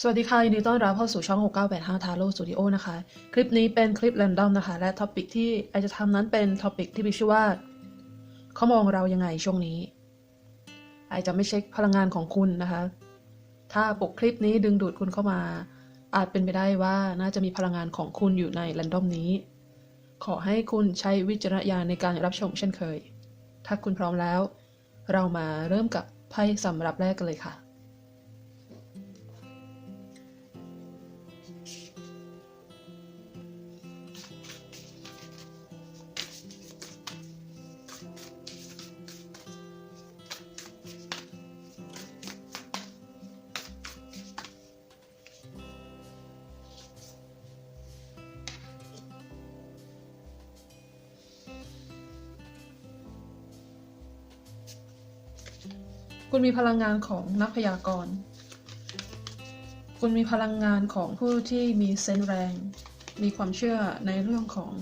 สวัสดีค่ะ ยินดีต้อนรับเข้าสู่ช่อง 6985 t a r o Studio นะคะ คลิปนี้เป็นคลิป r รนดอมนะคะ และท็อปิกที่ไอจะทำนั้นเป็นท็อปิกที่มีชื่อว่าเขามองเรายังไงช่วงนี้ ไอจะไม่เช็คพลังงานของคุณนะคะ ถ้าปกคลิปนี้ดึงดูดคุณเข้ามา อาจเป็นไปได้ว่าน่าจะมีพลังงานของคุณอยู่ใน r รนดอมนี้ ขอให้คุณใช้วิจารณญาณในการรับชมเช่นเคย ถ้าคุณพร้อมแล้ว เรามาเริ่มกับไพ่สำหรับแรกกันเลยค่ะ คุณมีพลังงานของนักพยากรณ์ คุณมีพลังงานของผู้ที่มีเซนแรง มีความเชื่อในเรื่องของ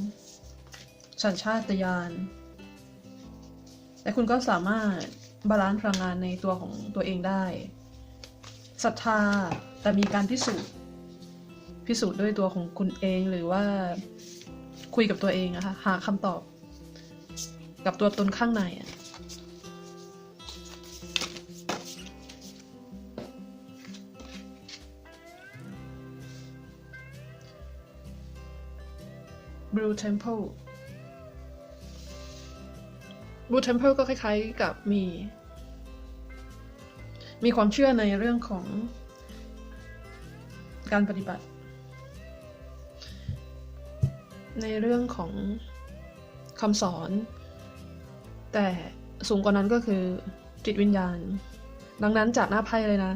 สัญชาตญาณ แต่คุณก็สามารถบาลานซ์พลังงานในตัวของตัวเองได้ ศรัทธาแต่มีการพิสูจน์ พิสูจน์ด้วยตัวของคุณเองหรือว่าคุยกับตัวเองนะคะหาคำตอบ กับตัวตนข้างในอะ Blue Temple Blue Temple ก็คล้ายๆกับมี มีความเชื่อในเรื่องของการปฏิบัติ ในเรื่องของคำสอน แต่สูงกว่านั้นก็คือจิตวิญญาณ ดังนั้นจากหน้าไพ่เลยนะ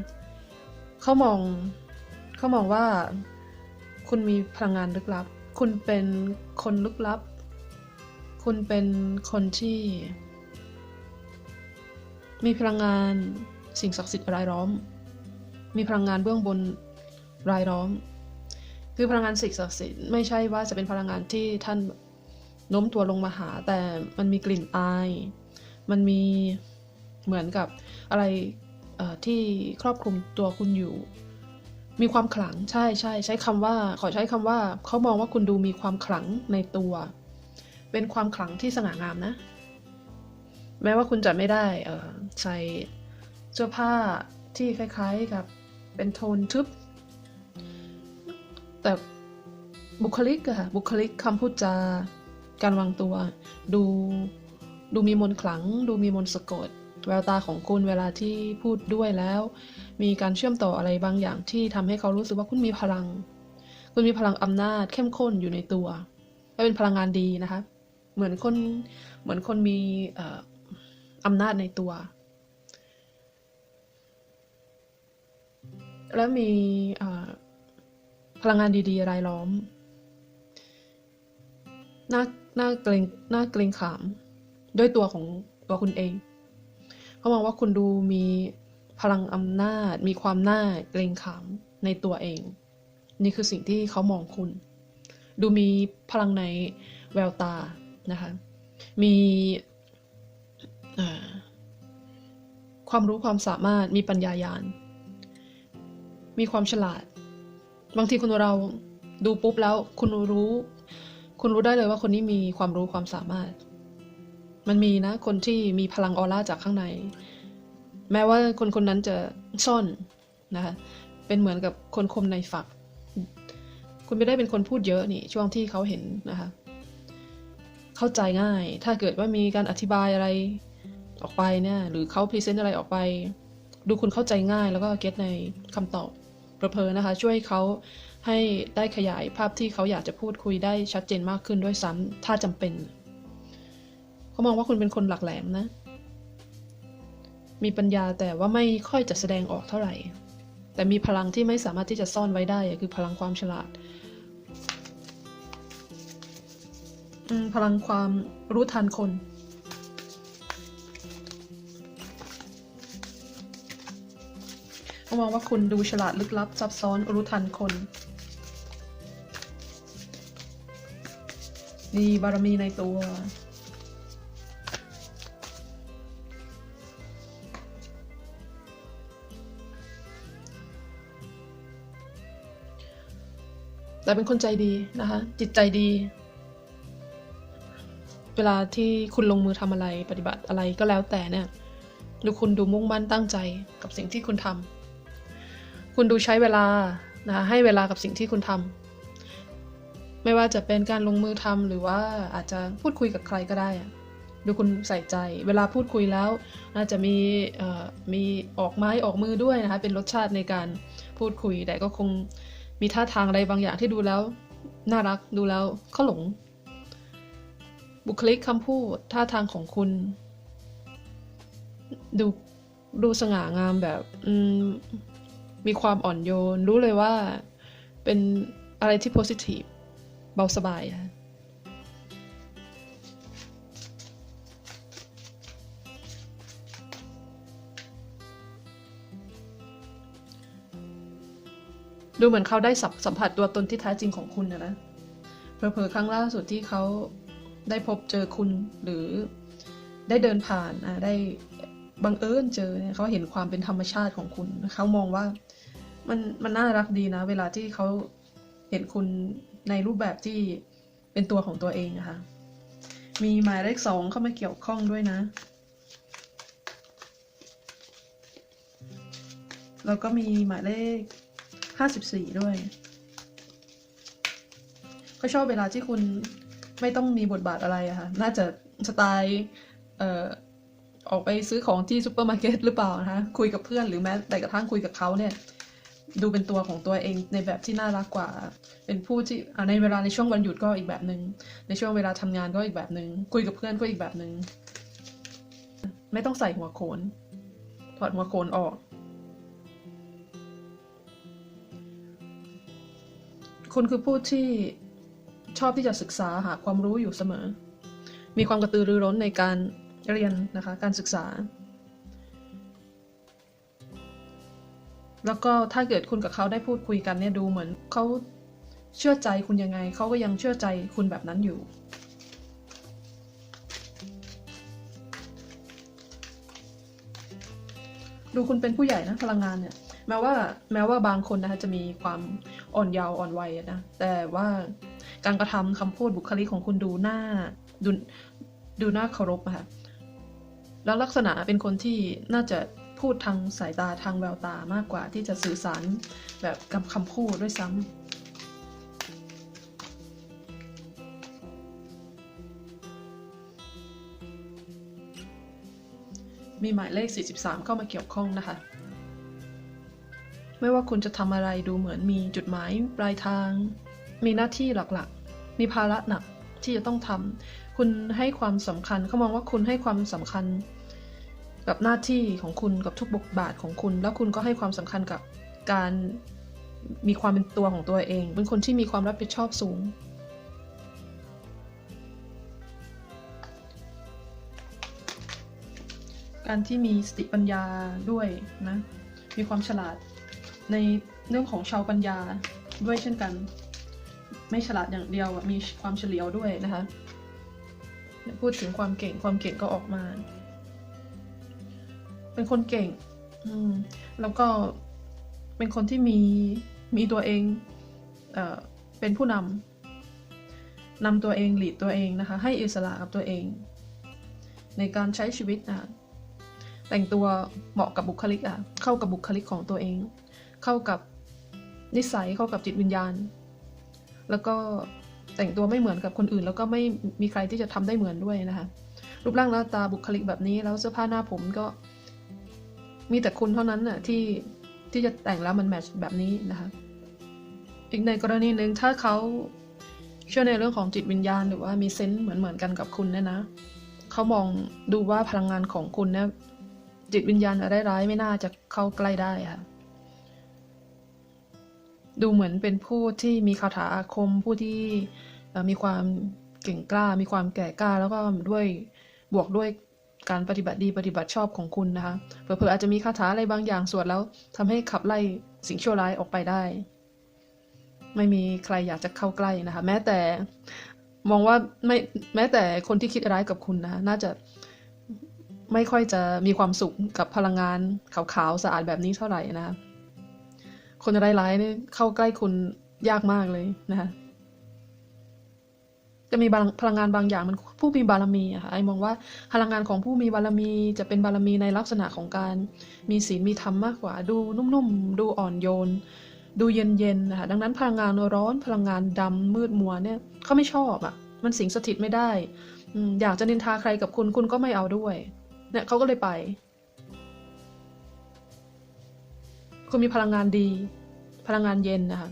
เขามองเขามองว่าคุณมีพลังงานลึกลับ คุณเป็นคนลึกลับ คุณเป็นคนที่ มีพลังงานสิ่งศักดิ์สิทธิ์รายล้อม มีพลังงานเบื้องบนรายล้อม คือพลังงานสิ่งศักดิ์สิทธิ์ไม่ใช่ว่าจะเป็นพลังงานที่ท่านโน้มตัวลงมาหา แต่มันมีกลิ่นอาย มันมีเหมือนกับอะไรที่ครอบคลุมตัวคุณอยู่ มีความขลังใช่ใช่ใช้คำว่า ขอใช้คำว่าเขามองว่าคุณดูมีความขลังในตัว เป็นความขลังที่สง่างามนะ แม้ว่าคุณจะไม่ได้ใส่เสื้อผ้าที่คล้าย ๆกับเป็นโทนทึบ แต่บุคลิกอะค่ะบุคลิกคำพูดจาการวางตัว ดูดูมีมนขลัง ดูมีมนสะกด แววตาของคุณเวลาที่พูดด้วยแล้ว มีการเชื่อมต่ออะไรบางอย่างที่ทำให้เขารู้สึกว่าคุณมีพลัง คุณมีพลังอำนาจเข้มข้นอยู่ในตัวและเป็นพลังงานดีนะคะ เหมือนคนเหมือนคนมีอ่ออำนาจในตัว และมีพลังงานดีๆรายล้อมน่าน่าเกรงน่าเกรงขาม ด้วยตัวของตัวคุณเองเขามองว่าคุณดูมี พลังอำนาจ มีความน่าเกรงขามในตัวเอง นี่คือสิ่งที่เขามองคุณ ดูมีพลังในแววตานะคะ มีความรู้ความสามารถมีปัญญายาณ มีความฉลาด บางทีคุณเราดูปุ๊บแล้วคุณรู้ คุณรู้ได้เลยว่าคนนี้มีความรู้ความสามารถ มันมีนะ คนที่มีพลังออร่าจากข้างใน แม้ว่าคนคนนั้นจะซ่อนนะคะเป็นเหมือนกับคนคมในฝัก คุณไม่ได้เป็นคนพูดเยอะนี่ช่วงที่เขาเห็นนะคะเข้าใจง่าย ถ้าเกิดว่ามีการอธิบายอะไรออกไปเนี่ยหรือเขาพรีเซนต์อะไรออกไป ดูคุณเข้าใจง่ายแล้วก็เก็ตในคำตอบเพลอๆนะคะ ช่วยเขาให้ได้ขยายภาพที่เขาอยากจะพูดคุยได้ชัดเจนมากขึ้นด้วยซ้ำถ้าจำเป็น เขามองว่าคุณเป็นคนหลักแหลมนะ มีปัญญาแต่ว่าไม่ค่อยจะแสดงออกเท่าไหร่ แต่มีพลังที่ไม่สามารถที่จะซ่อนไว้ได้คือพลังความฉลาดพลังความรู้ทันคน มองว่าคุณดูฉลาดลึกลับซับซ้อนรู้ทันคนมีบารมีในตัว แต่เป็นคนใจดีนะคะ จิตใจดี เวลาที่คุณลงมือทำอะไรปฏิบัติอะไรก็แล้วแต่เนี่ยดูคุณดูมุ่งมั่นตั้งใจกับสิ่งที่คุณทำคุณดูใช้เวลานะคะให้เวลากับสิ่งที่คุณทำไม่ว่าจะเป็นการลงมือทำหรือว่าอาจจะพูดคุยกับใครก็ได้ดูคุณใส่ใจ เวลาพูดคุยแล้วอาจจะมีมีออกไม้ออกมือด้วยนะคะเป็นรสชาติในการพูดคุยแต่ก็คง มีท่าทางอะไรบางอย่างที่ดูแล้ว น่ารักดูแล้วเขาหลง บุคลิกคำพูดท่าทางของคุณ ดูดูสง่างามแบบมมีความอ่อนโยน รู้เลยว่าเป็นอะไรที่โพสิทีฟเบาสบายค่ะ ดูเหมือนเขาได้สัมสัมผัสตัวตนที่แท้จริงของคุณนะนะเผลอๆครั้งล่าสุดที่เขาได้พบเจอคุณหรือได้เดินผ่านอะได้บังเอิญเจอเนี่ยเขาเห็นความเป็นธรรมชาติของคุณเขามองว่ามันมันน่ารักดีนะ เวลาที่เขาเห็นคุณในรูปแบบที่เป็นตัวของตัวเองนะคะมีหมายเลขสองเข้ามาเกี่ยวข้องด้วยนะ แล้วก็มีหมายเลข ห้าสิบสี่ด้วย ก็ชอบเวลาที่คุณไม่ต้องมีบทบาทอะไรอะค่ะ น่าจะสไตล์เอ่อออกไปซื้อของที่ซูเปอร์มาร์เก็ตหรือเปล่านะคะคุยกับเพื่อนหรือแม้แต่กระทั่งคุยกับเขาเนี่ย ดูเป็นตัวของตัวเองในแบบที่น่ารักกว่า เป็นผู้ที่ในเวลาในช่วงวันหยุดก็อีกแบบหนึง่งในช่วงเวลาทำงานก็อีกแบบหนึง่งคุยกับเพื่อนก็อีกแบบหนึง่งไม่ต้องใส่หัวโขนถอดหัวโขนออก คุณคือผู้ที่ชอบที่จะศึกษาหาความรู้อยู่เสมอ มีความกระตือรือร้นในการเรียนนะคะ การศึกษา แล้วก็ถ้าเกิดคุณกับเขาได้พูดคุยกันเนี่ยดูเหมือนเขาเชื่อใจคุณยังไง เขาก็ยังเชื่อใจคุณแบบนั้นอยู่ ดูคุณเป็นผู้ใหญ่นะพลังงานเนี่ย แม้ว่าแม้ว่าบางคนนะคะจะมีความอ่อนเยาว์อ่อนวัยนะแต่ว่าการกระทำคำพูดบุคลิกของคุณดูน่าดูดูน่าเคารพอะค่ะแล้วลักษณะเป็นคนที่น่าจะพูดทางสายตาทางแววตามากกว่าที่จะสื่อสารแบบกับคำพูดด้วยซ้ำ มีหมายเลข 43 เข้ามาเกี่ยวข้องนะคะ ไม่ว่าคุณจะทำอะไรดูเหมือนมีจุดหมายปลายทาง มีหน้าที่หลักๆ มีภาระหนักที่จะต้องทำคุณให้ความสำคัญเขามองว่าคุณให้ความสำคัญ กับหน้าที่ของคุณกับทุกบทบาทของคุณ แล้วคุณก็ให้ความสำคัญกับการมีความเป็นตัวของตัวเอง เป็นคนที่มีความรับผิดชอบสูง การที่มีสติปัญญาด้วยนะ มีความฉลาดในเรื่องของชาวปัญญาด้วยเช่นกัน ไม่ฉลาดอย่างเดียวอะมีความเฉลียวด้วยนะคะพูดถึงความเก่งความเก่งก็ออกมา เป็นคนเก่ง อืม แล้วก็เป็นคนที่มีมีตัวเองเอ่อเป็นผู้นำนำตัวเองหลีดตัวเองนะคะ ให้อิสระกับตัวเอง ในการใช้ชีวิตนะคะ แต่งตัวเหมาะกับบุคลิกอะเข้ากับบุคลิกของตัวเอง เข้ากับนิสัยเข้ากับจิตวิญญาณ แล้วก็แต่งตัวไม่เหมือนกับคนอื่น แล้วก็ไม่มีใครที่จะทำได้เหมือนด้วยนะคะรูปร่างหน้าตาบุคลิกแบบนี้แล้วเสื้อผ้าหน้าผมก็ มีแต่คุณเท่านั้นน่ะที่ที่จะแต่งแล้วมันแมทช์แบบนี้นะคะอีกในกรณีหนึ่งถ้าเขาเชื่อในเรื่องของจิตวิญญาณ หรือว่ามีเซนส์เหมือนเหมือนกันกับคุณเนี่ยนะเขามองดูว่าพลังงานของคุณเนี่ย จิตวิญญาณอะไรร้ายๆ ไม่น่าจะเข้าใกล้ได้ค่ะ ดูเหมือนเป็นผู้ที่มีคาถาอาคมผู้ที่มีความเก่งกล้า มีความแก่กล้า แล้วก็ด้วยบวกด้วยการปฏิบัติดีปฏิบัติชอบของคุณนะคะ เผลอๆอาจจะมีคาถาอะไรบางอย่างสวดแล้วทำให้ขับไล่สิ่งชั่วร้ายออกไปได้ ไม่มีใครอยากจะเข้าใกล้นะคะ แม้แต่มองว่าไม่แม้แต่คนที่คิดร้ายกับคุณนะ น่าจะ ไม่ค่อยจะมีความสุขกับพลังงานขาวๆสะอาดแบบนี้เท่าไหร่นะคะคนร้ายๆเนี่ยเข้าใกล้คุณยากมากเลยนะคะจะมีพลังงานบางอย่างมันผู้มีบารมีอะค่ะไอมองว่าพลังงานของผู้มีบารมีจะเป็นบารมีในลักษณะของการมีศีลมีธรรมมากกว่า ดูนุ่มๆ ดูอ่อนโยน ดูเย็นๆนะคะดังนั้นพลังงานร้อนพลังงานดำมืดมัวเนี่ยเขาไม่ชอบอะมันสิงสถิตไม่ได้อยากจะนินทาใครกับคุณคุณก็ไม่เอาด้วย เนี่ยเขาก็เลยไปคุณมีพลังงานดี พลังงานเย็นนะคะ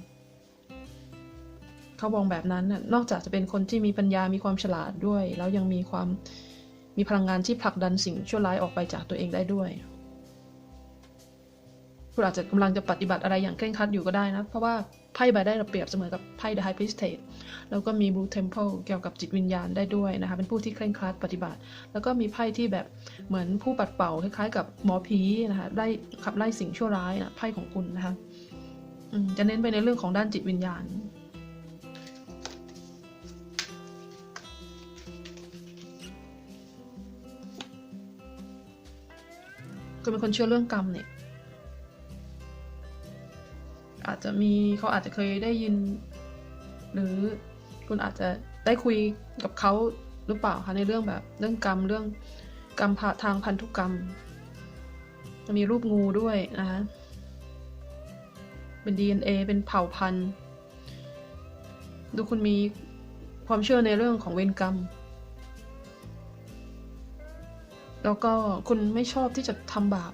เขามองแบบนั้นนอกจากจะเป็นคนที่มีปัญญามีความฉลาดด้วย แล้วยังมีความมีพลังงานที่ผลักดันสิ่งชั่วร้ายออกไปจากตัวเองได้ด้วย คุณอาจจะกำลังจะปฏิบัติอะไรอย่างเคร่งครัดอยู่ก็ได้นะ เพราะว่าไพ่ใบได้ระเปรียบเสมอกับไพ่ The High Priestess แล้วก็มี Blue Temple เกี่ยวกับจิตวิญญาณได้ด้วยนะคะ เป็นผู้ที่เคร่งครัดปฏิบัติ แล้วก็มีไพ่ที่แบบเหมือนผู้ปัดเป่าคล้ายๆ กับหมอผีนะคะไล่ขับไล่สิ่งชั่วร้ายนะไพ่ของคุณนะคะจะเน้นไปในเรื่องของด้านจิตวิญญาณคุณเป็นคนเชื่อเรื่องกรรมเนี่ย อาจจะมีเขาอาจจะเคยได้ยิน หรือคุณอาจจะได้คุยกับเขาหรือเปล่าคะในเรื่องแบบเรื่องกรรมเรื่องกรรมทางพันธุกรรม จะมีรูปงูด้วยนะคะเป็น DNA เป็นเผ่าพันธุ์ ดูคุณมีความเชื่อในเรื่องของเวรกรรม แล้วก็คุณไม่ชอบที่จะทำบาป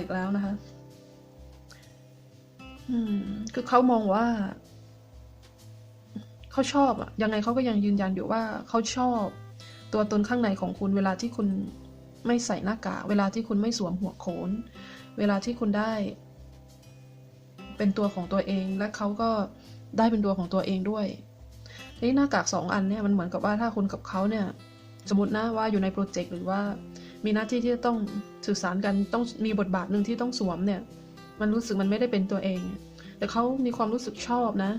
อีกแล้วนะคะ อืม คือเขามองว่า เขาชอบอะยังไงเขาก็ยังยืนยันอยู่ว่าเขาชอบ ตัวตนข้างในของคุณ เวลาที่คุณไม่ใส่หน้ากากเวลาที่คุณไม่สวมหัวโขน เวลาที่คุณได้ เป็นตัวของตัวเอง และเขาก็ได้เป็นตัวของตัวเองด้วยนี่หน้ากากสองอันเนี่ยมันเหมือนกับว่าถ้าคุณกับเขาเนี่ย สมมตินะว่าอยู่ในโปรเจกต์หรือว่า มีหน้าที่ที่จะต้องสื่อสารกันต้องมีบทบาทหนึ่งที่ต้องสวมเนี่ย มันรู้สึกมันไม่ได้เป็นตัวเอง แต่เขามีความรู้สึกชอบนะ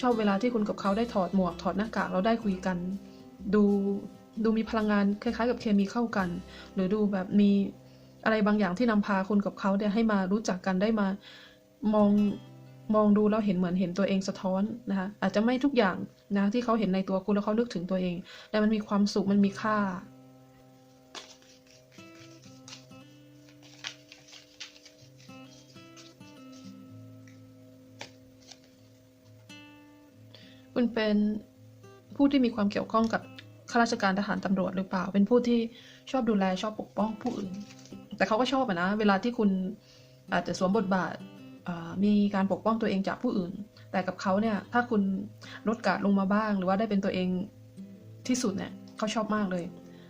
ชอบเวลาที่คุณกับเขาได้ถอดหมวกถอดหน้ากากเราได้คุยกัน ดูดูมีพลังงานคล้ายๆ กับเคมีเข้ากัน หรือดูแบบมีอะไรบางอย่างที่นำพาคุณกับเขาเนี่ยให้มารู้จักกันได้มามองมองดูแล้วเห็นเหมือนเห็นตัวเองสะท้อนนะคะอาจจะไม่ทุกอย่างนะที่เขาเห็นในตัวคุณแล้วเขานึกถึงตัวเอง แต่มันมีความสุขมันมีค่า คุณเป็นผู้ที่มีความเกี่ยวข้องกับข้าราชการทหารตำรวจหรือเปล่า เป็นผู้ที่ชอบดูแลชอบปกป้องผู้อื่น แต่เขาก็ชอบนะ เวลาที่คุณอาจจะสวมบทบาทมีการปกป้องตัวเองจากผู้อื่น แต่กับเขาเนี่ย ถ้าคุณลดกาดลงมาบ้าง หรือว่าได้เป็นตัวเองที่สุดเนี่ยเขาชอบมากเลย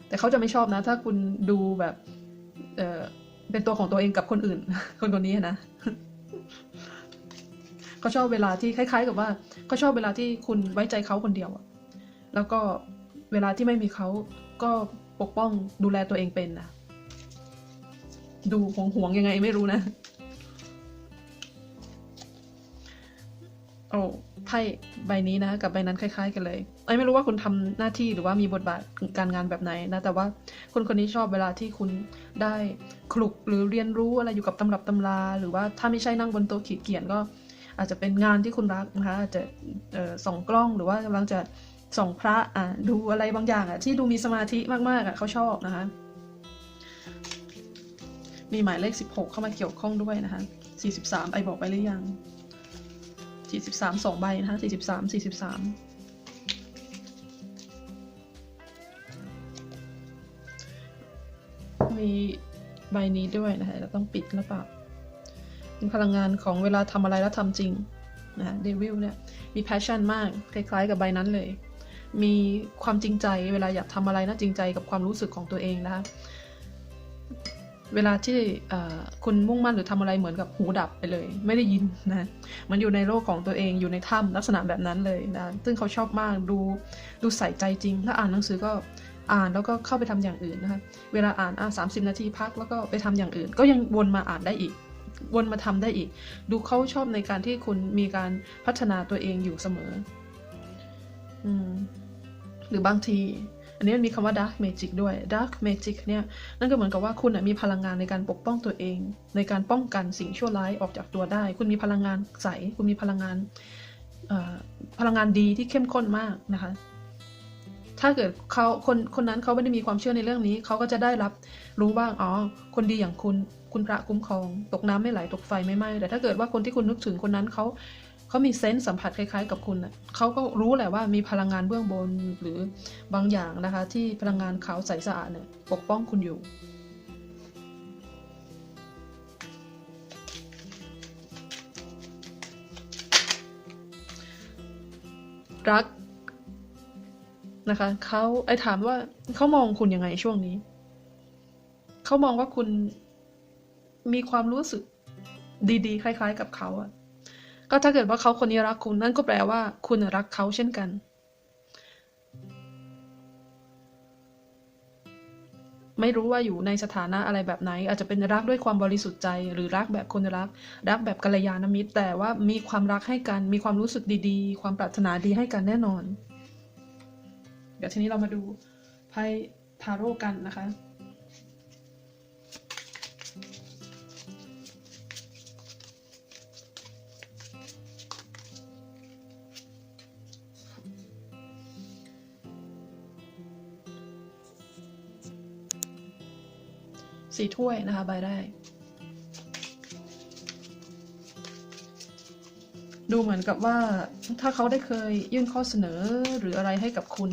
แต่เขาจะไม่ชอบนะ ถ้าคุณดูแบบเเป็นตัวของตัวเองกับคนอื่น คนคนนี้นะ เขาชอบเวลาที่คล้าย ๆ กับว่าเขาชอบเวลาที่คุณไว้ใจเขาคนเดียวอะแล้วก็เวลาที่ไม่มีเขาก็ปกป้องดูแลตัวเองเป็นนะดูห่วงห่วงยังไงไม่รู้นะ โอ้ไพ่ใบนี้นะ กับใบนั้นคล้าย ๆ กันเลยไอ้ไม่รู้ว่าคุณทำหน้าที่หรือว่ามีบทบาทการงานแบบไหนนะ แต่ว่าคนคนนี้ชอบเวลาที่คุณได้คลุกหรือเรียนรู้อะไรอยู่กับตำรับตำรา หรือว่าถ้าไม่ใช่นั่งบนโต๊ะขีดเขียนก็ อาจจะเป็นงานที่คุณรักนะคะอาจจะส่องกล้องหรือว่ากำลังจะส่องพระอะดูอะไรบางอย่างอะที่ดูมีสมาธิมากๆอะเขาชอบนะคะ มีหมายเลข 16 เข้ามาเกี่ยวข้องด้วยนะคะ 43 ไอบอกไปหรือยัง 43 2 ใบนะคะ 43 43มีใบนี้ด้วยนะคะเราต้องปิดหรือเปล่า เป็นพลังงานของเวลาทำอะไรแล้วทำจริงนะเดวิลเนี่ยมีแพชชั่นมากคล้ายๆกับใบนั้นเลย มีความจริงใจเวลาอยากทำอะไรนะจริงใจกับความรู้สึกของตัวเองนะคะเวลาที่คุณมุ่งมั่นหรือทำอะไรเหมือนกับหูดับไปเลย ไม่ได้ยินนะมันอยู่ในโลกของตัวเองอยู่ในถ้ำลักษณะแบบนั้นเลยนะซึ่งเขาชอบมากดูดูใส่ใจจริง ถ้าอ่านหนังสือก็อ่านแล้วก็เข้าไปทำอย่างอื่นนะคะเวลาอ่านอ่านสามสิบนาทีพักแล้วก็ไปทำอย่างอื่น ก็ยังวนมาอ่านได้อีก วนมาทำได้อีก ดูเขาชอบในการที่คุณมีการพัฒนาตัวเองอยู่เสมอ อืม หรือบางที อันนี้มันมีคำว่า dark magic ด้วย dark magic เนี่ย นั่นก็เหมือนกับว่าคุณมีพลังงานในการปกป้องตัวเอง ในการป้องกันสิ่งชั่วร้ายออกจากตัวได้ คุณมีพลังงานใส คุณมีพลังงานพลังงานดีที่เข้มข้นมากนะคะ ถ้าเกิดเขาคนคนนั้นเขาไม่ได้มีความเชื่อในเรื่องนี้ เขาก็จะได้รับรู้ว่าอ๋อ คนดีอย่างคุณ คุณพระคุ้มครอง ตกน้ำไม่ไหลตกไฟไม่ไหม้แต่ถ้าเกิดว่าคนที่คุณนึกถึงคนนั้นเขาเขามีเซนส์สัมผัสคล้ายๆ กับคุณน่ะเขาก็รู้แหละว่ามีพลังงานเบื้องบนหรือบางอย่างนะคะ ที่พลังงานขาวใสสะอาดเนี่ยปกป้องคุณอยู่รักนะคะเขาไอถามว่าเขามองคุณยังไงช่วงนี้ เขามองว่าคุณ มีความรู้สึกดีๆ คล้าย ๆ กับเขาอะก็ถ้าเกิดว่าเขาคนนี้รักคุณนั่นก็แปลว่า คุณรักเขาเช่นกัน ไม่รู้ว่าอยู่ในสถานะอะไรแบบไหน อาจจะเป็นรักด้วยความบริสุทธิ์ใจ หรือรักแบบคนรัก รักแบบกัลยาณมิตร แต่ว่ามีความรักให้กัน มีความรู้สึกดีๆ ความปรารถนาดีให้กันแน่นอน เดี๋ยวทีนี้เรามาดูไพ่ทาโร่กันนะคะ สี่ถ้วยนะคะใบแรกดูเหมือนกับว่าถ้าเขาได้เคยยื่นข้อเสนอหรืออะไรให้กับคุณ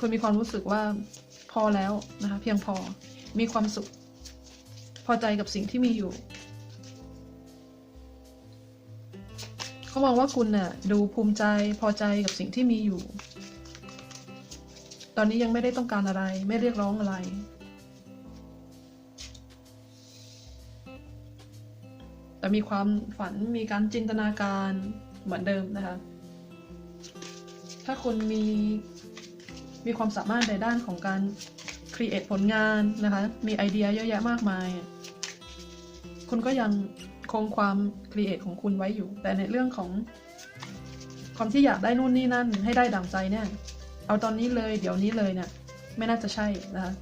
คุณมีความรู้สึกว่าพอแล้วนะคะเพียงพอมีความสุข พอใจกับสิ่งที่มีอยู่เขามองว่าคุณน่ะดูภูมิใจพอใจกับสิ่งที่มีอยู่ ตอนนี้ยังไม่ได้ต้องการอะไร ไม่เรียกร้องอะไร แต่มีความฝันมีการจินตนาการเหมือนเดิมนะคะ ถ้าคุณมีมีความสามารถในด้านของการครีเอทผลงานนะคะ มีไอเดียเยอะแยะมากมาย คุณก็ยังคงความครีเอทของคุณไว้อยู่ แต่ในเรื่องของความที่อยากได้นู่นนี่นั่นให้ได้ดั่งใจเนี่ย เอาตอนนี้เลย เดี๋ยวนี้เลยเนี่ยไม่น่าจะใช่นะคะ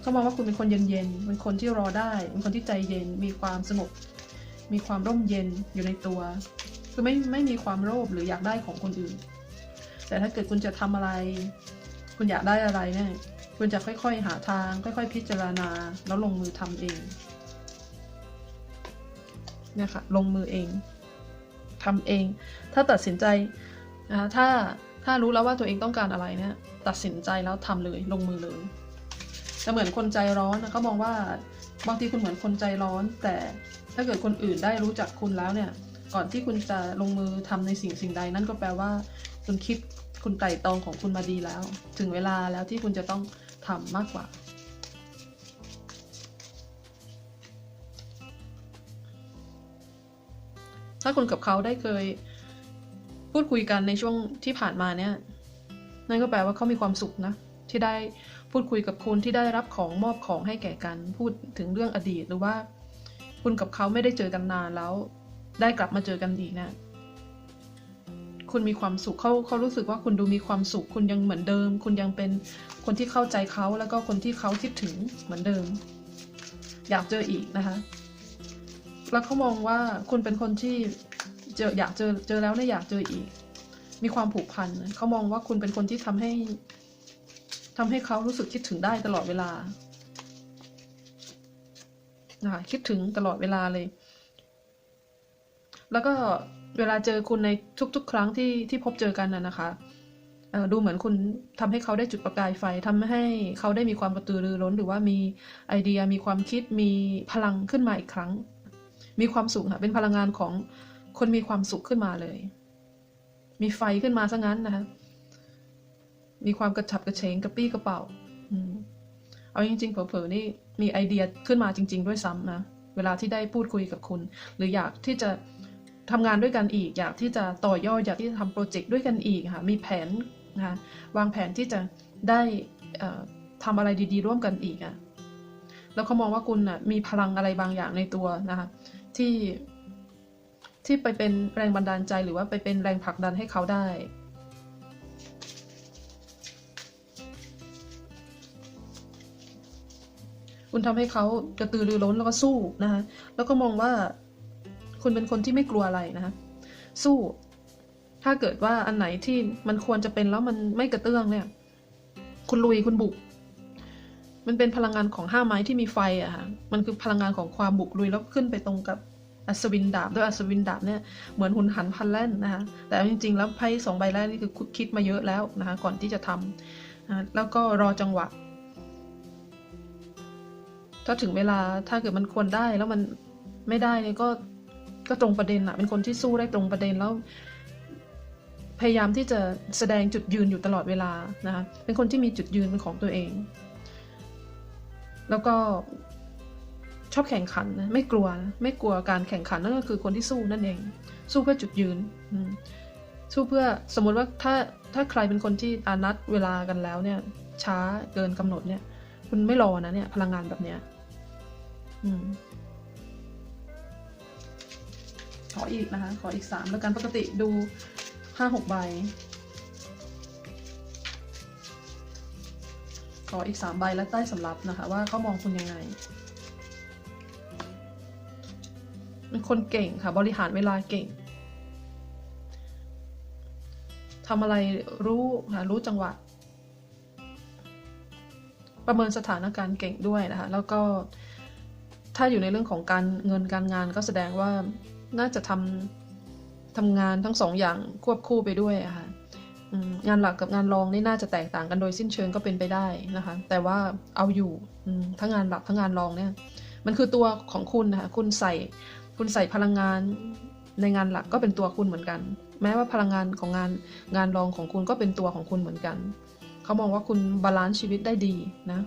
เขามองว่าคุณเป็นคนเย็นๆเป็นคนที่รอได้ เป็นคนที่ใจเย็น มีความสงบ มีความร่มเย็นอยู่ในตัว คือไม่ไม่มีความโลภหรืออยากได้ของคนอื่น แต่ถ้าเกิดคุณจะทำอะไร คุณอยากได้อะไรเนี่ยคุณจะค่อย ๆ หาทาง ค่อย ๆ พิจารณา แล้วลงมือทำเองเนี่ยค่ะลงมือเองทำเอง ถ้าตัดสินใจนะถ้า ถ้ารู้แล้วว่าตัวเองต้องการอะไรเนี่ยตัดสินใจแล้วทำเลยลงมือเลยจะเหมือนคนใจร้อนนะเขามองว่าบางทีคุณเหมือนคนใจร้อน แต่ถ้าเกิดคนอื่นได้รู้จักคุณแล้วเนี่ย ก่อนที่คุณจะลงมือทำในสิ่งสิ่งใด นั่นก็แปลว่า คุณคิดคุณไตร่ตรองของคุณมาดีแล้ว ถึงเวลาแล้วที่คุณจะต้องทำมากกว่าถ้าคุณกับเขาได้เคย พูดคุยกันในช่วงที่ผ่านมาเนี่ย นั่นก็แปลว่าเขามีความสุขนะ ที่ได้พูดคุยกับคุณที่ได้รับของมอบของให้แก่กัน พูดถึงเรื่องอดีตหรือว่า คุณกับเขาไม่ได้เจอกันนานแล้ว ได้กลับมาเจอกันอีกเนะคุณมีความสุขเขาเขารู้สึกว่าคุณดูมีความสุข คุณยังเหมือนเดิม คุณยังเป็นคนที่เข้าใจเขาแล้วก็คนที่เขาคิดถึงเหมือนเดิม อยากเจออีกนะคะ แล้วเขามองว่าคุณเป็นคนที่ เจออยากเจอเจอแล้วเนี่ยอยากเจออีก มีความผูกพันเขามองว่าคุณเป็นคนที่ทำให้ทำให้เขารู้สึกคิดถึงได้ตลอดเวลานะคะคิดถึงตลอดเวลาเลย แล้วก็เวลาเจอคุณในทุก ๆ ครั้งที่ที่พบเจอกันน่ะนะคะดูเหมือนคุณทำให้เขาได้จุดประกายไฟทำให้เขาได้มีความกระตือรือร้น หรือว่ามีไอเดียมีความคิดมีพลังขึ้นมาอีกครั้ง มีความสุขค่ะเป็นพลังงานของ คนมีความสุขขึ้นมาเลย มีไฟขึ้นมาซะงั้นนะคะ มีความกระฉับกระเฉงกระปี้กระเป๋าเอาจริงๆเผลอๆนี่มีไอเดียขึ้นมาจริง ๆ ด้วยซ้ำนะ เวลาที่ได้พูดคุยกับคุณ หรืออยากที่จะทำงานด้วยกันอีก อยากที่จะต่อยอดอยากที่จะทำโปรเจกต์ด้วยกันอีกค่ะ มีแผนนะคะวางแผนที่จะได้ทำอะไรดี ๆ ร่วมกันอีกอะแล้วเขามองว่าคุณน่ะมีพลังอะไรบางอย่างในตัวนะคะที่ ที่ไปเป็นแรงบันดาลใจหรือว่าไปเป็นแรงผลักดันให้เขาได้คุณทำให้เขากระตือรือร้นแล้วก็สู้นะคะแล้วก็มองว่า คุณเป็นคนที่ไม่กลัวอะไรนะคะสู้ ถ้าเกิดว่าอันไหนที่มันควรจะเป็นแล้วมันไม่กระเตื้องเนี่ย คุณลุยคุณบุก มันเป็นพลังงานของห้าไม้ที่มีไฟอะค่ะ มันคือพลังงานของความบุกลุยแล้วขึ้นไปตรงกับ อัศวินดาบด้วยอัศวินดาบเนี่ยเหมือนหุนหันพันแล่นนะคะแต่จริงๆ แล้วไพ่สองใบแรกนี่คือคิดมาเยอะแล้วนะคะก่อนที่จะทำแล้วก็รอจังหวะ ถ้าถึงเวลาถ้าเกิดมันควรได้แล้วมันไม่ได้เนี่ยก็ก็ตรงประเด็นอะเป็นคนที่สู้ได้ตรงประเด็นแล้ว พยายามที่จะแสดงจุดยืนอยู่ตลอดเวลานะคะเป็นคนที่มีจุดยืนเป็นของตัวเอง แล้วก็ ชอบแข่งขันนะไม่กลัวนะไม่กลัวการแข่งขันนั่นก็คือคนที่สู้นั่นเอง สู้เพื่อจุดยืนสู้เพื่อสมมติว่าถ้าถ้าใครเป็นคนที่อานัดเวลากันแล้วเนี่ย ช้าเกินกำหนดเนี่ย คุณไม่รอนะเนี่ย พลังงานแบบเนี้ยอืมขออีกนะคะ ขออีกสามแล้วกันปกติดูห้าหกใบ ขออีกสามใบและใต้สำรับนะคะ ว่าเขามองคุณยังไง เป็นคนเก่งค่ะ บริหารเวลาเก่งทำอะไรรู้ค่ะรู้จังหวะ ประเมินสถานการณ์เก่งด้วยนะคะ แล้วก็ถ้าอยู่ในเรื่องของการเงินการงานก็แสดงว่าน่าจะทำทำงานทั้งสองอย่างควบคู่ไปด้วยะค่ะงานหลักกับงานรองนี่น่าจะแตกต่างกันโดยสิ้นเชิงก็เป็นไปได้นะคะ แต่ว่าเอาอยู่ทั้งงานหลักทั้งงานรองเนี่ย มันคือตัวของคุณนะคะ คุณใส่ คุณใส่พลังงานในงานหลักก็เป็นตัวคุณเหมือนกัน แม้ว่าพลังงานของงานงานรองของคุณก็เป็นตัวของคุณเหมือนกัน เขามองว่าคุณบาลานซ์ชีวิตได้ดีนะ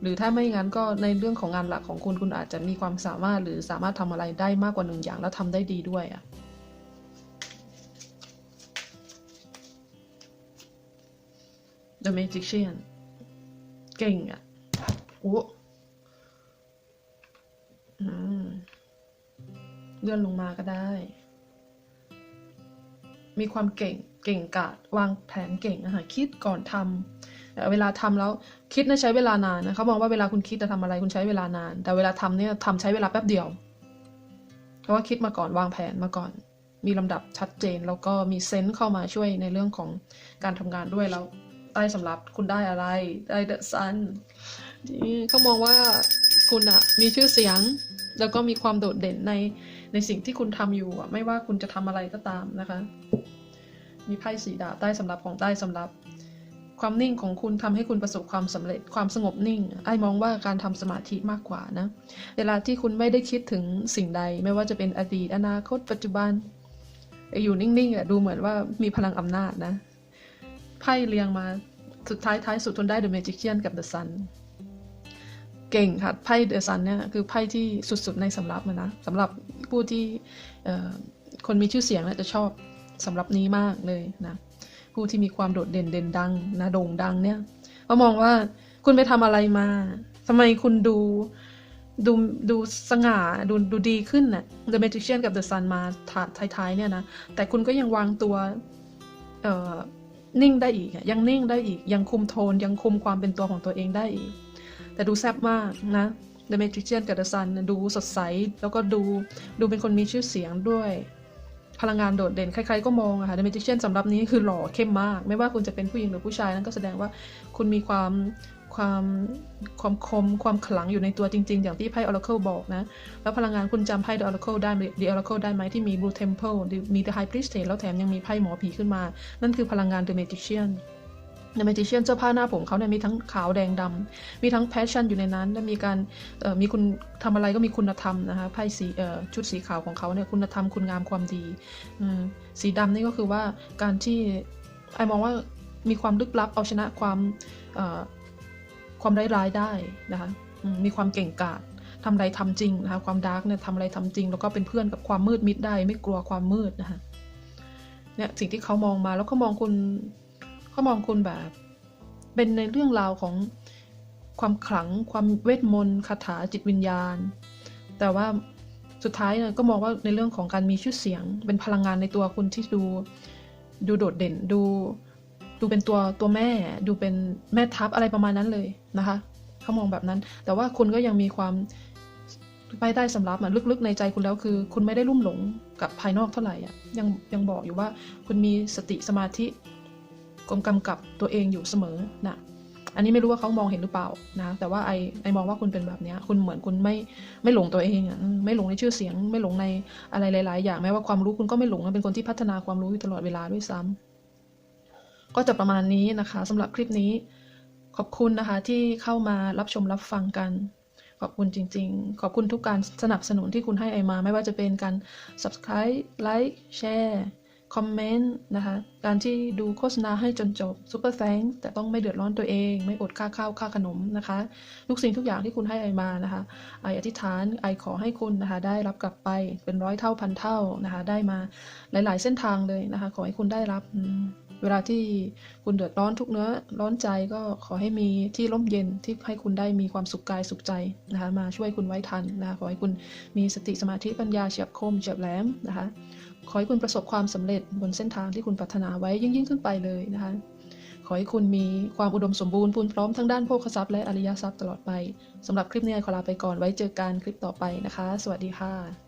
หรือถ้าไม่งั้นก็ในเรื่องของงานหลักของคุณคุณอาจจะมีความสามารถหรือสามารถทำอะไรได้มากกว่าหนึ่งอย่างแล้วทำได้ดีด้วยอะ The Magician เก่งอะโอ้ ลื่อนลงมาก็ได้ มีความเก่งเก่งกาจวางแผนเก่งนะคะคิดก่อนทำแต่เวลาทำแล้วคิดนะใช้เวลานานนะเขามองว่าเวลาคุณคิดจะทำอะไรคุณใช้เวลานาน แต่เวลาทำเนี่ยทำใช้เวลาแป๊บเดียว เพราะว่าคิดมาก่อนวางแผนมาก่อน มีลำดับชัดเจน แล้วก็มีเซนส์เข้ามาช่วยในเรื่องของการทำงานด้วยแล้วใต้สำรับคุณได้อะไรได้เดอะซันเขามองว่าคุณอะมีชื่อเสียง แล้วก็มีความโดดเด่นใน ในสิ่งที่คุณทำอยู่อะไม่ว่าคุณจะทำอะไรก็ตามนะคะ มีไพ่สีดาบใต้สำรับของใต้สำรับ ความนิ่งของคุณทำให้คุณประสบความสำเร็จ ความสงบนิ่ง ไอ้มองว่าการทำสมาธิมากกว่านะ เวลาที่คุณไม่ได้คิดถึงสิ่งใด ไม่ว่าจะเป็นอดีตอนาคต ปัจจุบัน อยู่นิ่งๆอะดูเหมือนว่ามีพลังอำนาจนะไพ่เรียงมาสุดท้ายท้ายสุดทนได้ The Magician กับ The Sun เก่งค่ะไพ่ The Sun เนี่ยคือไพ่ที่สุดๆในสำรับนะสำหรับผู้ที่คนมีชื่อเสียงนะจะชอบสำหรับนี้มากเลยนะผู้ที่มีความโดดเด่นเด่นดังนะโด่งดังเนี่ยเขามองว่าคุณไปทำอะไรมาทำไมคุณดูดูดูสง่าดูดูดีขึ้นน่ะ The Magician กับ The Sun มาท้ายๆเนี่ยนะ แต่คุณก็ยังวางตัวนิ่งได้อีก ยังนิ่งได้อีก ยังคุมโทน ยังคุมความเป็นตัวของตัวเองได้อีก แต่ดูแซ่บมากนะ The Magician กับ The Sun น่ะดูสดใส แล้วก็ดูดูเป็นคนมีชื่อเสียงด้วย พลังงานโดดเด่น ใครๆก็มองอะค่ะ The Magician สำหรับนี้คือหล่อเข้มมาก ไม่ว่าคุณจะเป็นผู้หญิงหรือผู้ชายนั่นก็แสดงว่าคุณมีความความความคมความขลังอยู่ในตัวจริง ๆ อย่างที่ไพ่ Oracle บอกนะ แล้วพลังงานคุณจำไพ่ The Oracle ได้ไหม The Oracle ได้ไหมที่มี Blue Temple มี The High Priestess แล้วแถมยังมีไพ่หมอผีขึ้นมา นั่นคือพลังงาน The Magician The Magician เสื้อผ้าหน้าผมเขาเนี่ยมีทั้งขาวแดงดำมีทั้ง passion อยู่ในนั้น และมีการมีคุณทำอะไรก็มีคุณธรรมนะคะไพ่สีชุดสีขาวของเขาเนี่ยคุณธรรมคุณงามความดี สีดำนี่ก็คือว่าการที่ไอมองว่ามีความลึกลับเอาชนะความความร้ายๆได้นะคะมีความเก่งกาจทำอะไรทำจริงนะคะความดาร์กเนี่ยทำอะไรทำจริง แล้วก็เป็นเพื่อนกับความมืดมิดได้ ไม่กลัวความมืดนะคะเนี่ยสิ่งที่เขามองมาแล้วเขามองคุณ เขามองคุณแบบ เป็นในเรื่องราวของความขลัง ความเวทมนต์คาถาจิตวิญญาณ แต่ว่าสุดท้ายเนี่ยก็มองว่าในเรื่องของการมีชื่อเสียง เป็นพลังงานในตัวคุณที่ดูดูโดดเด่นดูดูเป็นตัวตัวแม่ ดูเป็นแม่ทัพอะไรประมาณนั้นเลยนะคะเขามองแบบนั้น แต่ว่าคุณก็ยังมีความภายใต้สำรับอะลึกๆในใจคุณแล้วคือ คุณไม่ได้ลุ่มหลงกับภายนอกเท่าไหร่อะยังยังบอกอยู่ว่าคุณมีสติสมาธิ กำกำกับตัวเองอยู่เสมอนะอันนี้ไม่รู้ว่าเขามองเห็นหรือเปล่านะแต่ว่าไอไอมองว่าคุณเป็นแบบนี้คุณเหมือนคุณไม่ไม่หลงตัวเองอะไม่หลงในชื่อเสียง ไม่หลงในอะไรหลาย ๆ อย่างแม้ว่าความรู้คุณก็ไม่หลงนะเป็นคนที่พัฒนาความรู้อยู่ตลอดเวลาด้วยซ้ำก็จะประมาณนี้นะคะสำหรับคลิปนี้ ขอบคุณนะคะที่เข้ามารับชมรับฟังกันขอบคุณจริง ๆ ขอบคุณทุกการสนับสนุนที่คุณให้ไอมา ไม่ว่าจะเป็นการ subscribe like share คอมเมนต์นะคะ การที่ดูโฆษณาให้จนจบ super thanks แต่ต้องไม่เดือดร้อนตัวเอง ไม่อดค่าข้าวค่าขนมนะคะ ทุกสิ่งทุกอย่างที่คุณให้ไอมานะคะไออธิษฐานไอขอให้คุณนะคะ ได้รับกลับไปเป็นร้อยเท่าพันเท่านะคะ ได้มาหลาย ๆ เส้นทางเลยนะคะ ขอให้คุณได้รับเวลาที่คุณเดือดร้อนทุกเนื้อร้อนใจก็ขอให้มีที่ร่มเย็นที่ให้คุณได้มีความสุขกายสุขใจนะคะ มาช่วยคุณไว้ทันนะคะขอให้คุณมีสติสมาธิปัญญาเฉียบคมเฉียบแหลมนะคะ ขอให้คุณประสบความสำเร็จบนเส้นทางที่คุณปรารถนาไว้ยิ่งยิ่งขึ้นไปเลยนะคะ ขอให้คุณมีความอุดมสมบูรณ์พูนพร้อมทั้งด้านโภคทรัพย์และอริยทรัพย์ตลอดไปสำหรับคลิปนี้ขอลาไปก่อนไว้เจอกันคลิปต่อไปนะคะ สวัสดีค่ะ